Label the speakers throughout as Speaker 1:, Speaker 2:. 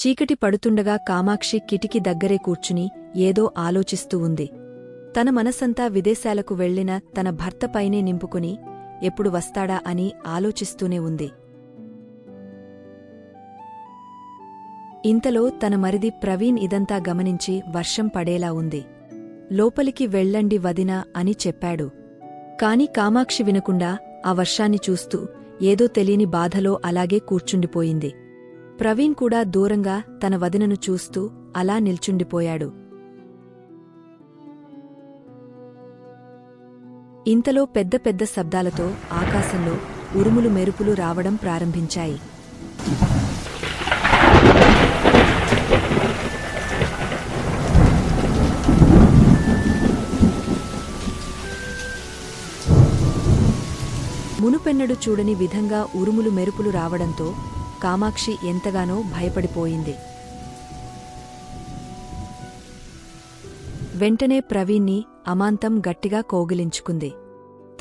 Speaker 1: చీకటి పడుతుండగా కామాక్షి కిటికీ దగ్గరే కూర్చుని ఏదో ఆలోచిస్తూ ఉంది. తన మనసంతా విదేశాలకు వెళ్ళిన తన భర్తపైనే నింపుకుని ఎప్పుడు వస్తాడా అని ఆలోచిస్తూనే ఉంది. ఇంతలో తన మరిది ప్రవీణ్ ఇదంతా గమనించి వర్షం పడేలా ఉంది. లోపలికి వెళ్ళండి వదినా అని చెప్పాడు. కాని కామాక్షి వినకుండా ఆ వర్షాన్ని చూస్తూ ఏదో తెలియని బాధలో అలాగే కూర్చుండిపోయింది. ప్రవీణ్ కూడా దూరంగా తన వదినను చూస్తూ అలా నిల్చుండిపోయాడు. ఇంతలో పెద్ద పెద్ద శబ్దాలతో ఆకాశంలో ఉరుములు మెరుపులు రావడం ప్రారంభించాయి. మునుపెన్నడు చూడని విధంగా ఉరుములు మెరుపులు రావడంతో కామాక్షి ఎంతగానో భయపడిపోయింది. వెంటనే ప్రవీణ్ణి అమాంతం గట్టిగా కోగిలించుకుంది.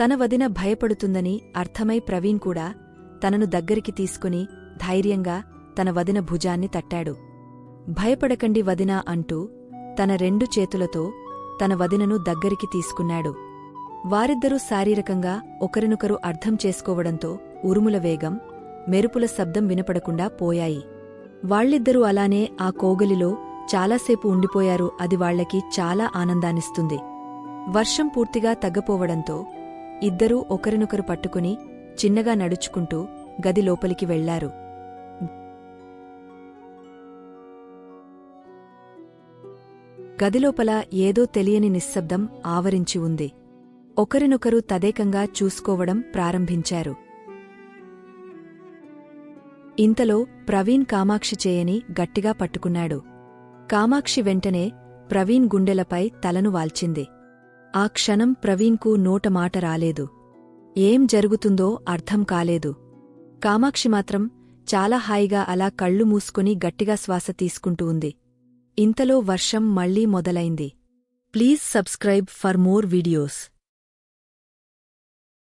Speaker 1: తన వదిన భయపడుతుందని అర్థమై ప్రవీణ్ కూడా తనను దగ్గరికి తీసుకుని ధైర్యంగా తన వదిన భుజాన్ని తట్టాడు. భయపడకండి వదినా అంటూ తన రెండు చేతులతో తన వదినను దగ్గరికి తీసుకున్నాడు. వారిద్దరూ శారీరకంగా ఒకరినొకరు అర్థం చేసుకోవడంతో ఉరుముల వేగం మెరుపుల శబ్దం వినపడకుండా పోయాయి. వాళ్ళిద్దరూ అలానే ఆ కోగలిలో చాలాసేపు ఉండిపోయారు. అది వాళ్ళకి చాలా ఆనందాన్నిస్తుంది. వర్షం పూర్తిగా తగ్గపోవడంతో ఇద్దరూ ఒకరినొకరు పట్టుకుని చిన్నగా నడుచుకుంటూ గది లోపలికి వెళ్ళారు. గదిలోపల ఏదో తెలియని నిశ్శబ్దం ఆవరించి ఉంది. ఒకరినొకరు తదేకంగా చూసుకోవడం ప్రారంభించారు. ఇంతలో ప్రవీణ్ కామాక్షి చేయని గట్టిగా పట్టుకున్నాడు. కామాక్షి వెంటనే ప్రవీణ్ గుండెలపై తలను వాల్చింది. ఆ క్షణం ప్రవీణ్కు నోటమాట రాలేదు. ఏం జరుగుతుందో అర్థం కాలేదు. కామాక్షి మాత్రం చాలా హాయిగా అలా కళ్ళు మూసుకుని గట్టిగా శ్వాస తీసుకుంటూ ఉంది. ఇంతలో వర్షం మళ్ళీ మొదలైంది. Please subscribe for more videos.